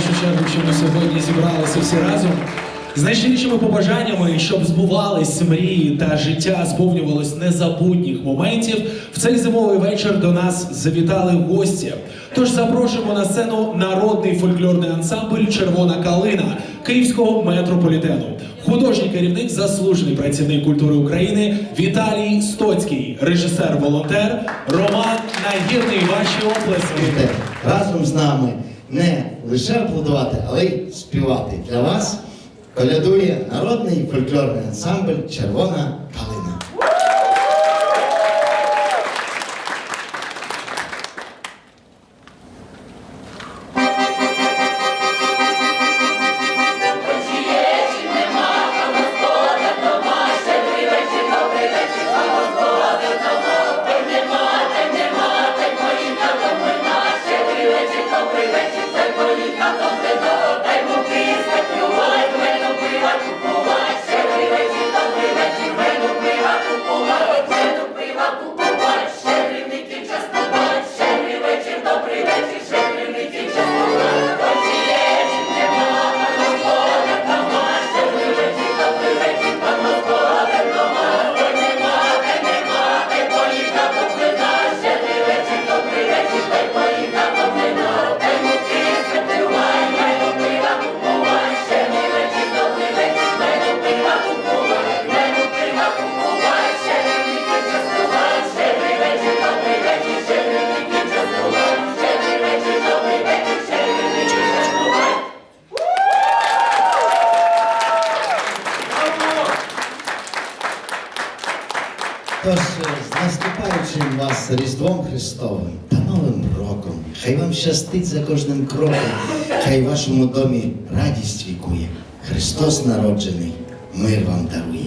першу чергу, що ми сьогодні зібралися всі разом. З найщирішими побажаннями, щоб збувались мрії та життя сповнювалось незабутніх моментів. В цей зимовий вечір до нас завітали гості. Тож запрошуємо на сцену народний фольклорний ансамбль Червона калина Київського метрополітену. Художній керівник, заслужений працівник культури України Віталій Стоцький, режисер-волонтер Роман Нагірний. Ваші оплески. Разом з нами не лише аплодувати, але й співати. Для вас колядує народний фольклорний ансамбль Червона калина. Тож е, з наступаючим вас Різдвом Христовим та Новим роком. Хай вам щастить за кожним кроком, хай в вашому домі радість вікує. Христос народжений, мир вам дарує.